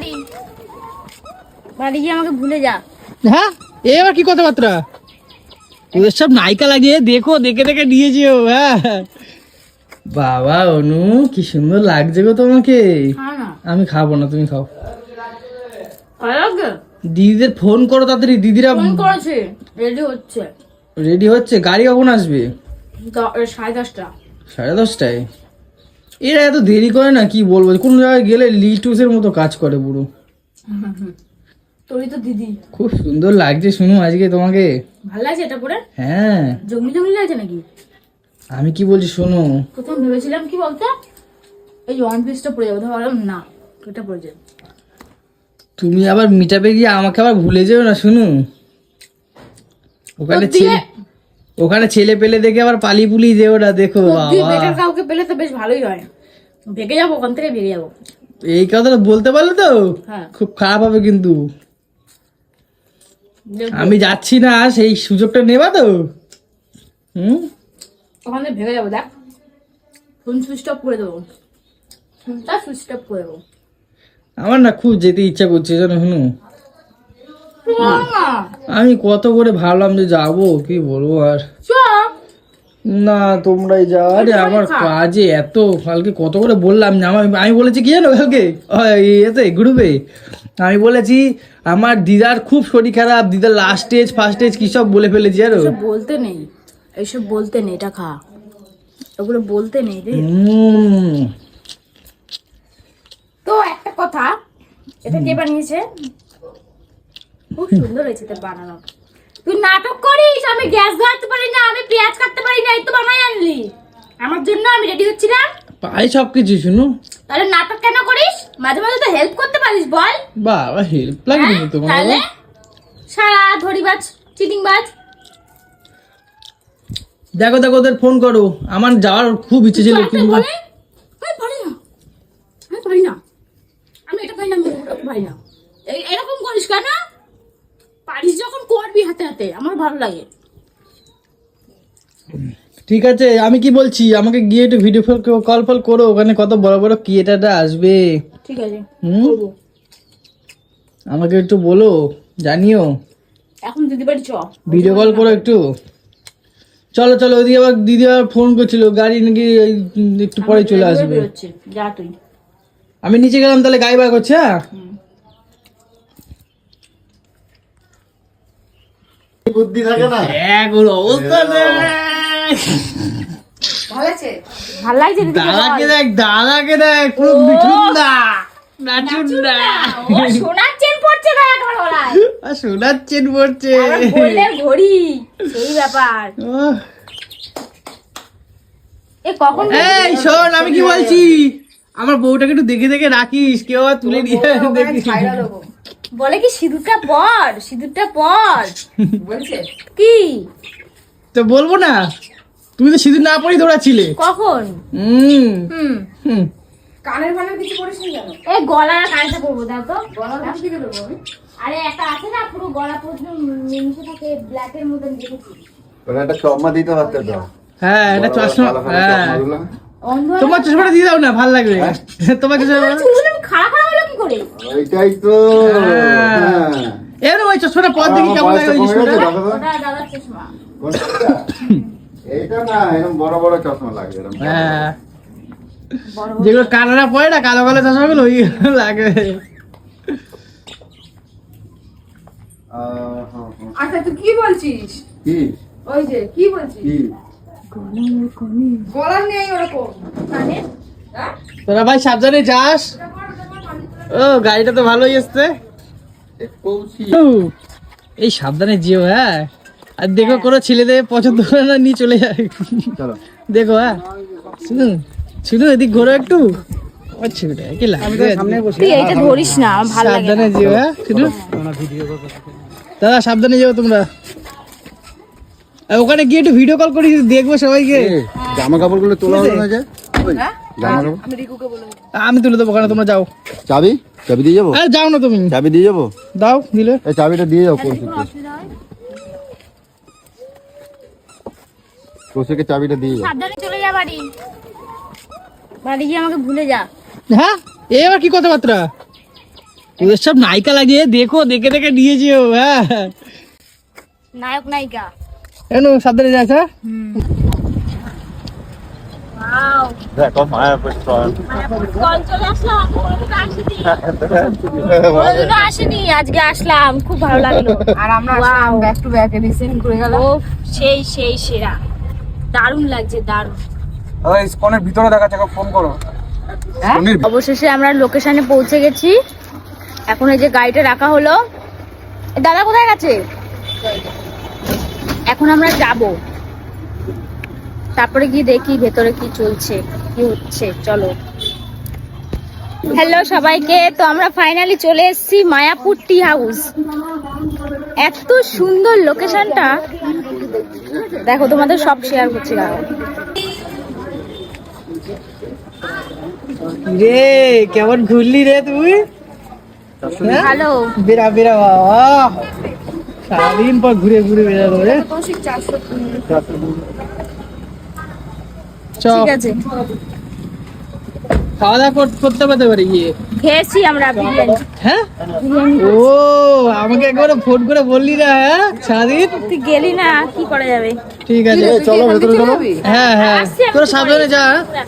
বাড়ি। বাড়ি গিয়ে আমাকে ভুলে যা। হ্যাঁ? এবার কি কথাবার্তা? ওদের সব নায়িকা লাগিয়ে দেখো দেখে দেখে হ্যাঁ। বাবা অনু কি সুন্দর লাগছে গো তোমাকে। আমি খাব না তুমি খাও। দিদিদের ফোন করো তাড়াতাড়ি দিদিরা ফোন করেছে। রেডি হচ্ছে। রেডি হচ্ছে গাড়ি কখন আসবে? সাড়ে দশটা। সাড়ে দশটায়? এরা এত দেরি করে না কি বলব? কোন জায়গায় গেলে লিটুসের মতো কাজ করে পুরো। তোরই তো দিদি। খুব সুন্দর লাগছে শুনো আজকে তোমাকে। ভালো লাগছে এটা পরে? হ্যাঁ। জঙ্গলি জঙ্গলি লাগছে নাকি? আমি কি বলছি শোনো? প্রথম ভেবেছিলাম কি বলতে? এই ওয়ান পিসটা পরে যাব। ভাবলাম না এটা পরে যাবে। তুমি আবার মিটাপে গিয়ে আমাকে আবার ভুলে যেও না শুনু। ওখানে? ছেলে ওখানে ছেলে পেলে দেখে আবার পালি পুলি যেও না দেখো কাউকে পেলে তো বেশ ভালোই হয়। ভেগে যাব ওখান থেকে ভেগে যাব। এই কথাটা বলতে পারলে তো? হ্যাঁ। খুব খারাপ হবে কিন্তু। আমি যাচ্ছি না সেই সুযোগটা নেবা তো? হুম? ওখান থেকে যাব দেখ। ফোন সুইচ অফ করে দেবো। ফোনটা সুইচ অফ করে দেবো। আমার না খুব যেতে ইচ্ছা করছে জানো শুনু? আমি কত করে ভাবলাম যে যাব কি বলব আর? না তোমরাই যাও। আরে আমার কাজে এত কালকে কত করে বললাম না আমি আমি বলেছি কি জানো কালকে? এতে গ্রুপে। আমি বলেছি আমার দিদার খুব শরীর খারাপ দিদার লাস্ট স্টেজ ফার্স্ট স্টেজ কি সব বলে ফেলেছি জানো? বলতে নেই। এইসব বলতে নেই এটা খা। ওগুলো বলতে নেই রে। তো একটা কথা এটা কে বানিয়েছে? খুব সুন্দর হয়েছে তোর বানানো। তুই নাটক করিস আমি গ্যাস ধরতে পারি না আমি পেঁয়াজ কাটতে পারি না এই তো বানাই আনলি। আমার জন্য আমি রেডি হচ্ছিলাম। পাই সব কিছু শুনো। তাহলে নাটক কেন করিস? মাঝে মাঝে তো হেল্প করতে পারিস বল। বাবা হেল্প লাগে হ্যাঁ? তোমার তাহলে সারা ধরিবাজ চিটিংবাজ। দেখো দেখো ওদের ফোন করো। আমার যাওয়ার খুব ইচ্ছে ছিল কিন্তু আমি পারি না। আমি পারি না। আমি এটা পারি না আমি ওটা পারি না। এই- এরকম করিস কেন? হাতে হাতে আমার ভালো লাগে। ঠিক আছে আমি কি বলছি? আমাকে গিয়ে একটু ভিডিও কল ফল করো ওখানে কত বড় বড় ক্রিয়েটাররা আসবে। ঠিক আছে হুম? আমাকে একটু বলো জানিও। এখন দিদি বাড়ি চ। ভিডিও কল করো একটু। চলো চলো ওদিকে আবার দিদি আবার ফোন করছিল গাড়ি নাকি একটু পরে চলে আসবে। যা তুই। আমি নিচে গেলাম তাহলে গাড়ি বার করছে হ্যাঁ? বুদ্ধি থাকে না? ওর অবস্থা দেখ। লাগছে ভালো লাগছে দিদি দাদাকে দেখ দাদাকে দেখ পুরো মিঠুনদা। নাচুনদা। ও সোনার চেন পড়ছে না এখন আর সোনার চেন পড়ছে। আবার ঘড়ি সেই ব্যাপার। এ কখন এই শোন আমি কি বলছি? আমার বউটাকে একটু দেখে দেখে রাখিস কেউ তুলে নিয়ে দেখিস বলে কি সিঁদুরটা পর সিঁদুরটা পর। বলছে? কি? তো বলব না। তুমি তো সিঁদুর না পরেই দৌড়াচ্ছিলে। কখন? হুম। হুম। কানের ফানের কিছু নি কেন? এই গলার কানটা পরবো দাও তো। গলার কাছে দিকে দেবো আমি আরে একটা আছে না পুরো গলা মিশে থাকে ব্ল্যাকের মতন দেখেছি ওরা একটা চশমা দিতে পারতে তো। হ্যাঁ এটা চশমা হ্যাঁ। তোমার চশমাটা দিয়ে দাও না ভালো লাগবে। তোমার চশমা চুলগুলো আমি খাড়া খাড়া হলো কি করে। ওইটাই তো। হ্যাঁ। এর ওই চশমাটা পর দেখি কেমন লাগে ওই চশমাটা ওটা দাদার চশমা? এইটা না এরকম বড় বড় চশমা লাগে এরকম হ্যাঁ। যেগুলো কানারা পড়ে না কালো কালো চশমাগুলো ওই লাগে। আচ্ছা তুই কি বলছিস? কি? ওই যে কি বলছিস? কি? নেই ওরকম। মানে? হ্যাঁ? তোরা ভাই সাবধানে যাস। ও গাড়িটা তো ভালোই ও, এই সাবধানে যেও হ্যাঁ। আর দেখো কোনো ছেলেদের পছন্দ করে না নিয়ে চলে যায়। দেখো হ্যাঁ। শুনো শুনো এদিক ঘোরো একটু। ও ছেলেটা কি লাগবে তুই এইটা ধরিস না আমার ভালো লাগে সাবধানে যেও হ্যাঁ শুধু দাদা সাবধানে যেও তোমরা। আর ওখানে গিয়ে একটু ভিডিও কল করি দেখব সবাইকে। জামা কাপড়গুলো তোলা হ্যাঁ? জামা কাপড় আমি তুলে দেবো ওখানে তোমরা যাও। চাবি? চাবি দিয়ে যাব? যাও না তুমি। চাবি দিয়ে যাব? দাও দিলে এই চাবিটা দিয়ে যাও কৌশিককে কৌশিকের চাবিটা দিয়ে যাও? সাবধানে চলে যা বাড়ি। বাড়ি গিয়ে আমাকে ভুলে যা। হ্যাঁ? এবার কি কথাবার্তা? ওদের সব নায়িকা লাগিয়ে দেখো দেখে দেখে নিয়েছি ও হ্যাঁ। নায়ক নায়িকা। সাবধানে যাস হ্যাঁ? দেখো মায়াপুর আসিনি। আজকে আসলাম খুব ভালো লাগল। আর আমরা আসলাম ব্যাক টু ব্যাক এডিসিন ঘুরে গেল সেই সেই সেরা। দারুণ লাগছে দারুণ। ওই স্কনের ভিতরে ফোন করো। অবশেষে আমরা লোকেশনে পৌঁছে গেছি। এখন এই যে গাড়িটা রাখা হলো। দাদা কোথায় গেছে? এখন আমরা যাব। তারপরে গিয়ে দেখি ভেতরে কি চলছে কি হচ্ছে চলো। হ্যালো সবাইকে তো আমরা ফাইনালি চলে এসেছি মায়াপুর টি হাউস এত সুন্দর লোকেশনটা দেখো তোমাদের সব শেয়ার করছি দাঁড়াও রে কেমন ঘুরলি রে তুই? হ্যাঁ? হ্যালো বেরা বেরা বাবা সারাদিন পর ঘুরে ঘুরে বেরালো রে। ঠিক আছে। খাওয়া দাওয়া কর- করতে পারতে পারি গিয়ে। খেয়েছি আমরা বিরিয়ানি। হ্যাঁ? ও আমাকে একবার ফোন করে বললি না হ্যাঁ? সারাদিন? তুই গেলি না কি করা যাবে? ঠিক আছে। চলো ভেতরে চলো। হ্যাঁ হ্যাঁ। তোরা সাবধানে যা হ্যাঁ?